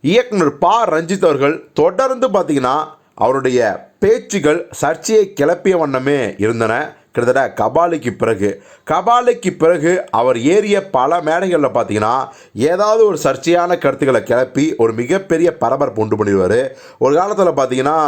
இயக்குனர் பா. ரஞ்சித் அவர்கள் தொடர்ந்து பார்த்தீங்கன்னா அவருடைய பேச்சுகள் சர்ச்சையை கிளப்பிய வண்ணமே இருந்தன. கிட்டத்தட்ட கபாலிக்கு பிறகு. கபாலிக்கு பிறகு அவர் ஏறிய பல மேடைகளில் பார்த்தீங்கன்னா ஏதாவது ஒரு சர்ச்சையான கருத்துக்களை கிளப்பி ஒரு மிகப்பெரிய பரபரப்பு உண்டு பண்ணிடுவார். ஒரு காலத்தில் பார்த்தீங்கன்னா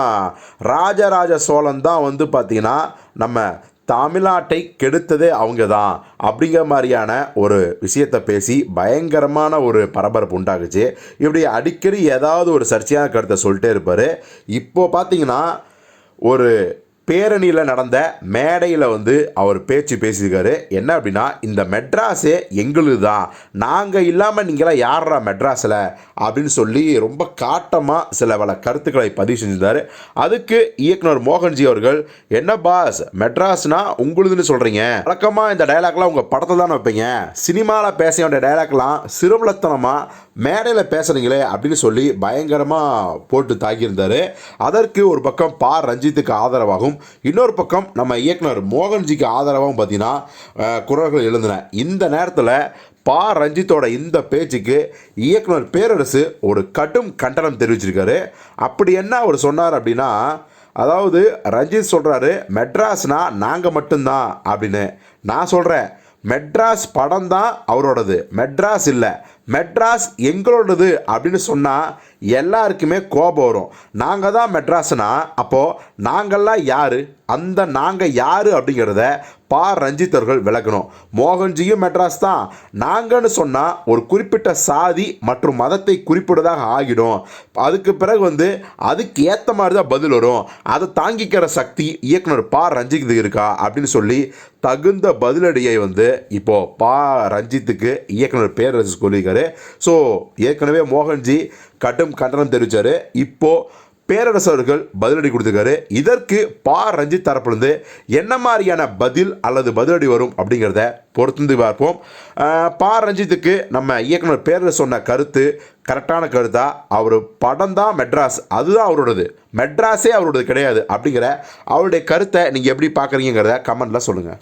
ராஜராஜ சோழன் தான் வந்து பார்த்திங்கன்னா நம்ம தமிழ்நாட்டை கெடுத்ததே அவங்க தான் அப்படிங்கிற மாதிரியான ஒரு விஷயத்தை பேசி பயங்கரமான ஒரு பரபரப்பு உண்டாகுச்சு. இப்படி அடிக்கடி ஏதாவது ஒரு சர்ச்சையான கருத்தை சொல்லிட்டே இருப்பார். இப்போ பார்த்தீங்கன்னா ஒரு பேரணியில் நடந்த மேடையில் வந்து அவர் பேச்சு பேசியிருக்காரு. என்ன அப்படின்னா இந்த மெட்ராஸே எங்களுது தான் நாங்கள் இல்லாமல் நீங்களாம் யாரா மெட்ராஸில்? அப்படின்னு சொல்லி ரொம்ப காட்டமாக சில பல கருத்துக்களை பதிவு செஞ்சிருந்தார். அதுக்கு இயக்குனர் மோகன்ஜி அவர்கள் என்ன பாஸ் மெட்ராஸ்னா உங்களுதுன்னு சொல்கிறீங்க வழக்கமாக இந்த டயலாக்லாம் உங்கள் படத்தை தானே வைப்பீங்க? சினிமாவில் பேச வேண்டிய டயலாக்லாம் சிறுவலத்தனமாக மேடையில் பேசுகிறீங்களே அப்படின்னு சொல்லி பயங்கரமாக போட்டு தாக்கியிருந்தார். அதற்கு ஒரு பக்கம் பா. ரஞ்சித்துக்கு ஆதரவாகும் இன்னொரு பக்கம் நம்ம இயக்குனர் மோகன்ஜிக்கு ஆதரவாகவும் பார்த்தீங்கன்னா குரல்கள் எழுந்தன. இந்த நேரத்தில் பா. ரஞ்சித்தோட இந்த பேச்சுக்கு இயக்குனர் பேரரசு ஒரு கடும் கண்டனம் தெரிவிச்சிருக்காரு. அப்படி என்ன அவர் சொன்னார் அப்படின்னா அதாவது ரஞ்சித் சொல்கிறாரு மெட்ராஸ்னா நாங்கள் மட்டும்தான் அப்படின்னு. நான் சொல்கிறேன் மெட்ராஸ் படம் தான் அவரோடது. மெட்ராஸ் இல்லை. மெட்ராஸ் எங்களோடது அப்படின்னு சொன்னால் எல்லாருக்குமே கோபம் வரும். நாங்கள் தான் மெட்ராஸ்னா அப்போது நாங்கள்லாம் யார்? அந்த நாங்கள் யார் அப்படிங்கிறத பா. ரஞ்சித் அவர்கள் விளக்கணும். மோகன்ஜியும் மெட்ராஸ் தான். நாங்கன்னு சொன்னால் ஒரு குறிப்பிட்ட சாதி மற்றும் மதத்தை குறிப்பிடுவதாக ஆகிடும். அதுக்கு பிறகு வந்து அதுக்கு ஏற்ற மாதிரி தான் பதில் வரும். அதை தாங்கிக்கிற சக்தி இயக்குனர் பா. ரஞ்சித் இருக்கா அப்படின்னு சொல்லி தகுந்த பதிலடியை வந்து இப்போது பா. ரஞ்சித்துக்கு இயக்குனர் பேரரசு சொல்லியிருக்காரு. ஸோ ஏற்கனவே மோகன்ஜி கடும் கண்டனம் தெரிவித்தார் இப்போது பேரரசு அவர்கள் பதிலடி கொடுத்துருக்காரு. இதற்கு பா. ரஞ்சித் தரப்புலேருந்து என்ன மாதிரியான பதில் அல்லது பதிலடி வரும் அப்படிங்கிறத பொறுத்து பார்ப்போம். பா. ரஞ்சித்துக்கு நம்ம இயக்குனர் பேரரசு சொன்ன கருத்து கரெக்டான கருத்தா? அவர் படம் தான் மெட்ராஸ். அதுதான் அவரோடது மெட்ராஸே அவரோடது கிடையாது அப்படிங்கிற அவருடைய கருத்தை நீங்கள் எப்படி பார்க்குறீங்கிறத கமெண்ட்டில் சொல்லுங்கள்